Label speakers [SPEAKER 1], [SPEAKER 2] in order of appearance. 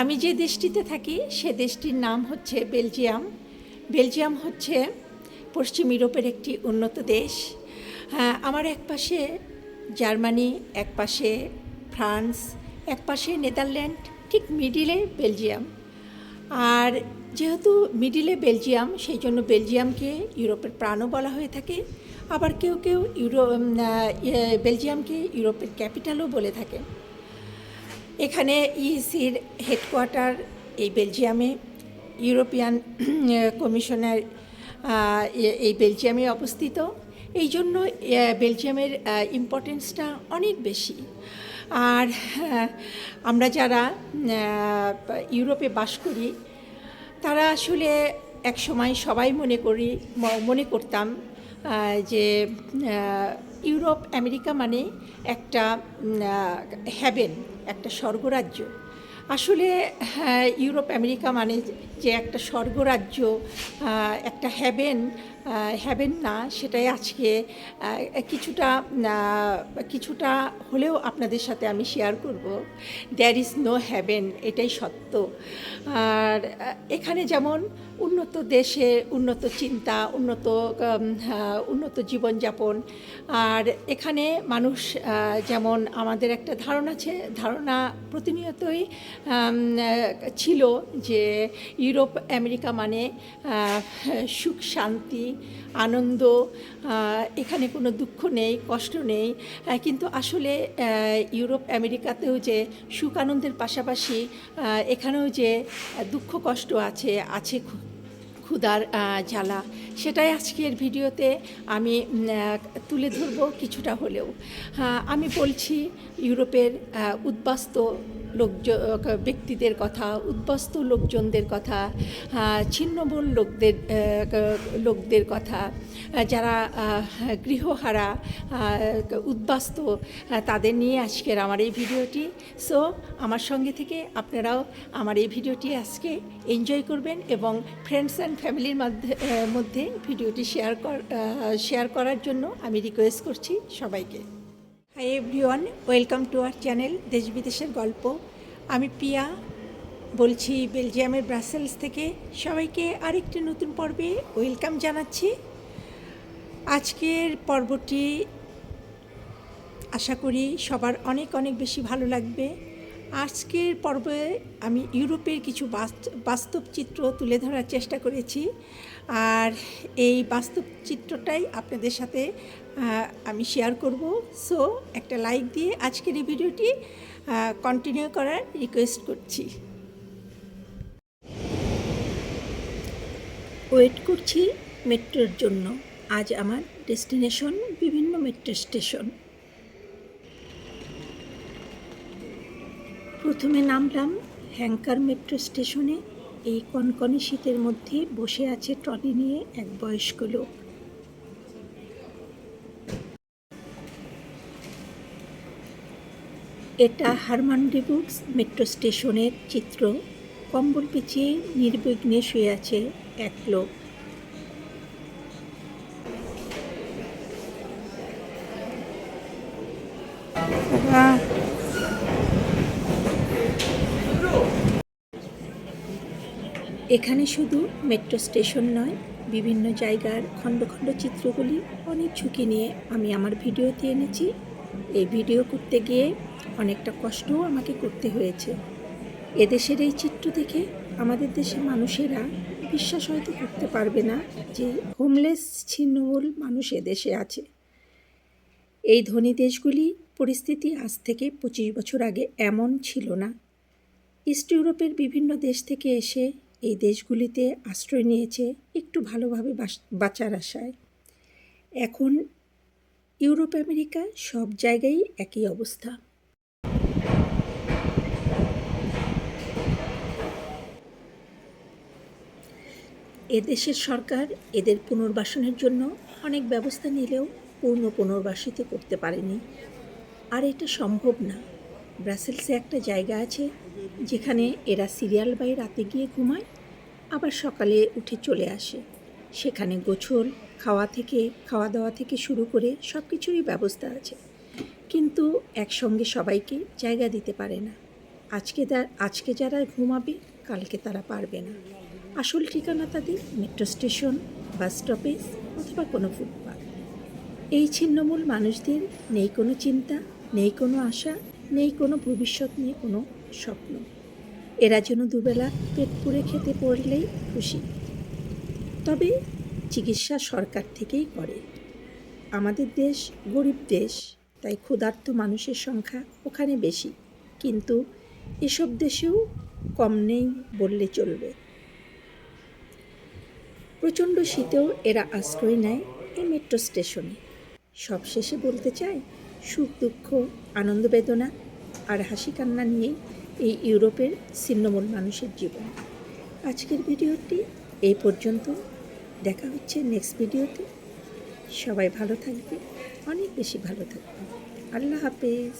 [SPEAKER 1] আমি যে দেশটিতে থাকি সে দেশটির নাম হচ্ছে বেলজিয়াম। বেলজিয়াম হচ্ছে পশ্চিম ইউরোপের একটি উন্নত দেশ। হ্যাঁ, আমার এক পাশে জার্মানি এক পাশে ফ্রান্স এক পাশে নেদারল্যান্ড ঠিক মিডিলে বেলজিয়াম। আর যেহেতু মিডিলে বেলজিয়াম সেই জন্য বেলজিয়ামকে ইউরোপের প্রাণও বলা হয়ে থাকে। আবার কেউ কেউ ইউরো ইয়ে, বেলজিয়ামকে ইউরোপের ক্যাপিটালও বলে থাকে। এখানে ইসির হেডকোয়ার্টার এই বেলজিয়ামে, ইউরোপিয়ান কমিশনার এই বেলজিয়ামে অবস্থিত। এই জন্য বেলজিয়ামের ইম্পর্টেন্সটা অনেক বেশি। আর আমরা যারা ইউরোপে বাস করি, তারা আসলে এক সময় সবাই মনে করি মনে করতাম যে ইউরোপ আমেরিকা মানে একটা হ্যাভেন একটা স্বর্গরাজ্য। আসলে হ্যাঁ, ইউরোপ আমেরিকা মানে যে একটা স্বর্গরাজ্য একটা হ্যাভেন হ্যাভেন না, সেটাই আজকে কিছুটা কিছুটা হলেও আপনাদের সাথে আমি শেয়ার করব। দ্যার ইজ নো হ্যাভেন এটাই সত্য। আর এখানে যেমন উন্নত দেশে উন্নত চিন্তা, উন্নত উন্নত জীবনযাপন, আর এখানে মানুষ যেমন আমাদের একটা ধারণা আছে, ধারণা প্রতিনিয়তই ছিল যে ইউরোপ, আমেরিকা মানে সুখ, শান্তি আনন্দ এখানে কোনো দুঃখ নেই, কষ্ট নেই কিন্তু আসলে ইউরোপ, আমেরিকাতেও যে সুখ আনন্দের পাশাপাশি এখানেও যে দুঃখ, কষ্ট আছে আছে ক্ষুধার জ্বালা, সেটাই আজকের ভিডিওতে আমি তুলে ধরব কিছুটা হলেও। আমি বলছি ইউরোপের উদ্বাস্ত লোক ব্যক্তিদের কথা, উদ্বস্ত লোকজনদের কথা ছিন্নমূল লোকদের লোকদের কথা যারা গৃহহারা উদ্বাস্ত তাদের নিয়ে আজকের আমার এই ভিডিওটি। সো, আমার সঙ্গে থেকে আপনারাও আমার এই ভিডিওটি আজকে এনজয় করবেন এবং ফ্রেন্ডস অ্যান্ড ফ্যামিলির মধ্যে ভিডিওটি শেয়ার শেয়ার করার জন্য আমি রিকোয়েস্ট করছি সবাইকে। Hi everyone welcome to our channel দেশ বিদেশের গল্প আমি পিয়া বলছি বেলজিয়ামের ব্রাসেলস থেকে সবাইকে আরেকটি নতুন পর্বে ওয়েলকাম জানাচ্ছি। আজকের পর্বটি আশা করি সবার অনেক অনেক বেশি ভালো লাগবে। আজকের পর্বে আমি ইউরোপের কিছু বাস্ত- বাস্তব চিত্র তুলে ধরার চেষ্টা করেছি। আর এই বাস্তব চিত্রটাই আপনাদের সাথে আমি শেয়ার করব। সো একটা লাইক দিয়ে আজকের এই ভিডিওটি কন্টিনিউ করার রিকোয়েস্ট করছি। ওয়েট করছি মেট্রোর জন্য। আজ আমার ডেস্টিনেশন বিভিন্ন মেট্রো স্টেশন প্রথমে নামলাম হ্যাঙ্কার মেট্রো স্টেশনে এই কনকনে শীতের মধ্যে বসে আছে ট্রলি নিয়ে এক বয়স্ক লোক। এটা হারমান ডিবুকস মেট্রো স্টেশনের চিত্র। কম্বল পিছিয়ে নির্বিঘ্নে শুয়ে আছে এক লোক। এখানে শুধু মেট্রো স্টেশন নয়, বিভিন্ন জায়গার খণ্ড খণ্ড চিত্রগুলি অনেক ঝুঁকি নিয়ে আমি আমার ভিডিওতে এনেছি। এই ভিডিও করতে গিয়ে অনেকটা কষ্টও আমাকে করতে হয়েছে। এদেশের এই চিত্র দেখে আমাদের দেশের মানুষেরা বিশ্বাস হয়তো করতে পারবে না যে হোমলেস ছিন্নমূল মানুষ এদেশে আছে। এই ধনী দেশগুলি পরিস্থিতি আজ থেকে পঁচিশ বছর আগে এমন ছিল না। ইস্ট ইউরোপের বিভিন্ন দেশ থেকে এসে এই দেশগুলিতে আশ্রয় নিয়েছে একটু ভালোভাবে বাঁচার আশায়। এখন ইউরোপ, আমেরিকা, সব জায়গায় একই অবস্থা। এদেশের সরকার এদের পুনর্বাসনের জন্য অনেক ব্যবস্থা নিলেও পূর্ণ পুনর্বাসিত করতে পারেনি। আর এটা সম্ভব না। ব্রাসেলসে একটা জায়গা আছে, যেখানে এরা সিরিয়াল বাই রাতে গিয়ে ঘুমায়, আবার সকালে উঠে চলে আসে। সেখানে গোছল খাওয়া থেকে, খাওয়া দাওয়া থেকে শুরু করে সব কিছুরই ব্যবস্থা আছে। কিন্তু একসঙ্গে সবাইকে জায়গা দিতে পারে না। আজকে আজকে যারা ঘুমাবে, কালকে তারা পারবে না। আসল ঠিকানা তাদের মেট্রো স্টেশন বাস স্টপেজ অথবা কোনো ফুটপাথ এই ছিন্নমূল মানুষদের নেই কোনো চিন্তা, নেই কোনো আশা, নেই কোনো ভবিষ্যৎ নিয়ে কোনো স্বপ্ন। এরা যেন দুবেলা পেট পুড়ে খেতে পড়লেই খুশি। তবে চিকিৎসা সরকার থেকেই করে। আমাদের দেশ গরিব দেশ, তাই ক্ষুধার্ত মানুষের সংখ্যা ওখানে বেশি। কিন্তু এসব দেশেও কম নেই বললে চলবে। প্রচণ্ড শীতেও এরা আশ্রয় নেয় এই মেট্রো স্টেশনে। সবশেষে বলতে চাই, সুখ, দুঃখ, আনন্দ বেদনা আর হাসি কান্না নিয়েই এই ইউরোপের ছিন্নমূল মানুষের জীবন। আজকের ভিডিওটি এই পর্যন্ত। দেখা হচ্ছে নেক্সট ভিডিওতে সবাই ভালো থাকবে অনেক বেশি ভালো থাকবে। আল্লাহ হাফেজ।